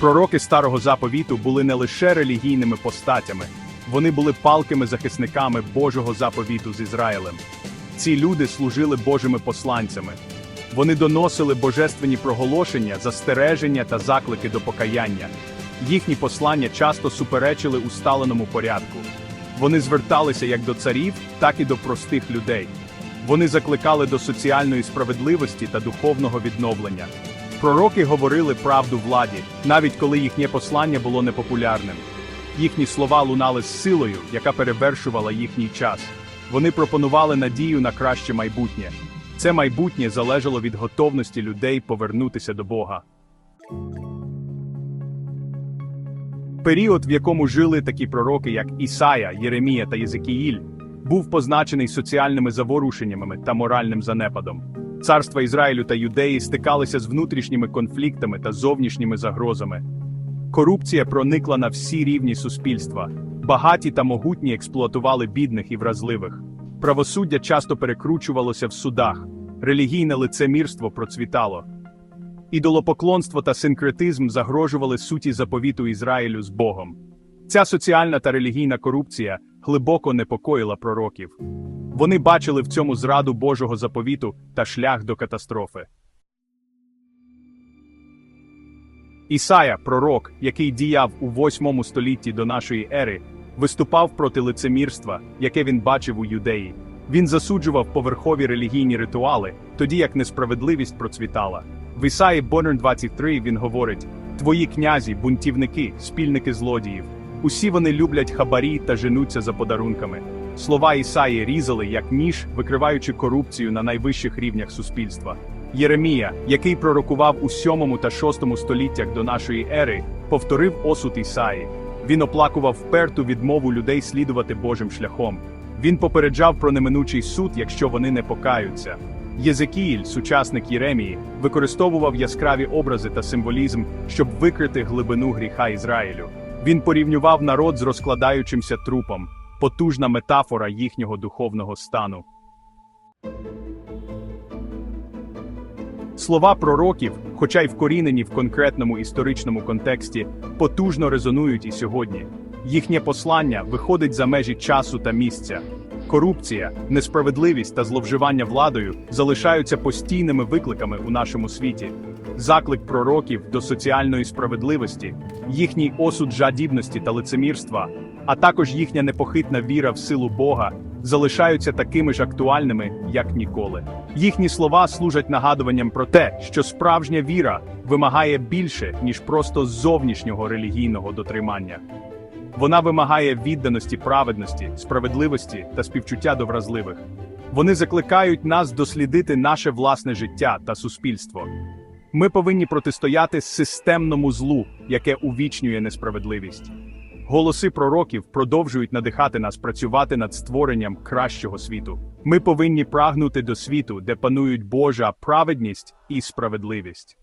Пророки старого заповіту були не лише релігійними постатями, вони були палкими захисниками Божого заповіту з Ізраїлем. Ці люди служили Божими посланцями. Вони доносили божественні проголошення, застереження та заклики до покаяння. Їхні послання часто суперечили усталеному порядку. Вони зверталися як до царів, так і до простих людей. Вони закликали до соціальної справедливості та духовного відновлення. Пророки говорили правду владі, навіть коли їхнє послання було непопулярним. Їхні слова лунали з силою, яка перевершувала їхній час. Вони пропонували надію на краще майбутнє. Це майбутнє залежало від готовності людей повернутися до Бога. Період, в якому жили такі пророки, як Ісая, Єремія та Єзекіїль, був позначений соціальними заворушеннями та моральним занепадом. Царства Ізраїлю та Юдеї стикалися з внутрішніми конфліктами та зовнішніми загрозами. Корупція проникла на всі рівні суспільства. Багаті та могутні експлуатували бідних і вразливих. Правосуддя часто перекручувалося в судах, релігійне лицемірство процвітало. Ідолопоклонство та синкретизм загрожували суті заповіту Ізраїлю з Богом. Ця соціальна та релігійна корупція глибоко непокоїла пророків. Вони бачили в цьому зраду Божого заповіту та шлях до катастрофи. Ісая, пророк, який діяв у 8 столітті до нашої ери, виступав проти лицемірства, яке він бачив у юдеї. Він засуджував поверхові релігійні ритуали, тоді як несправедливість процвітала. В Ісаї Бонер 23 він говорить: Твої князі, бунтівники, спільники злодіїв. Усі вони люблять хабарі та женуться за подарунками. Слова Ісаї різали як ніж, викриваючи корупцію на найвищих рівнях суспільства. Єремія, який пророкував у 7 та 6 століттях до нашої ери, повторив осуд Ісаї. Він оплакував вперту відмову людей слідувати Божим шляхом. Він попереджав про неминучий суд, якщо вони не покаються. Єзекіїль, сучасник Єремії, використовував яскраві образи та символізм, щоб викрити глибину гріха Ізраїлю. Він порівнював народ з розкладаючимся трупом, потужна метафора їхнього духовного стану. Слова пророків, хоча й вкорінені в конкретному історичному контексті, потужно резонують і сьогодні. Їхнє послання виходить за межі часу та місця. Корупція, несправедливість та зловживання владою залишаються постійними викликами у нашому світі. Заклик пророків до соціальної справедливості, їхній осуд жадібності та лицемірства, а також їхня непохитна віра в силу Бога залишаються такими ж актуальними, як ніколи. Їхні слова служать нагадуванням про те, що справжня віра вимагає більше, ніж просто зовнішнього релігійного дотримання. Вона вимагає відданості праведності, справедливості та співчуття до вразливих. Вони закликають нас дослідити наше власне життя та суспільство. Ми повинні протистояти системному злу, яке увічнює несправедливість. Голоси пророків продовжують надихати нас працювати над створенням кращого світу. Ми повинні прагнути до світу, де панують Божа праведність і справедливість.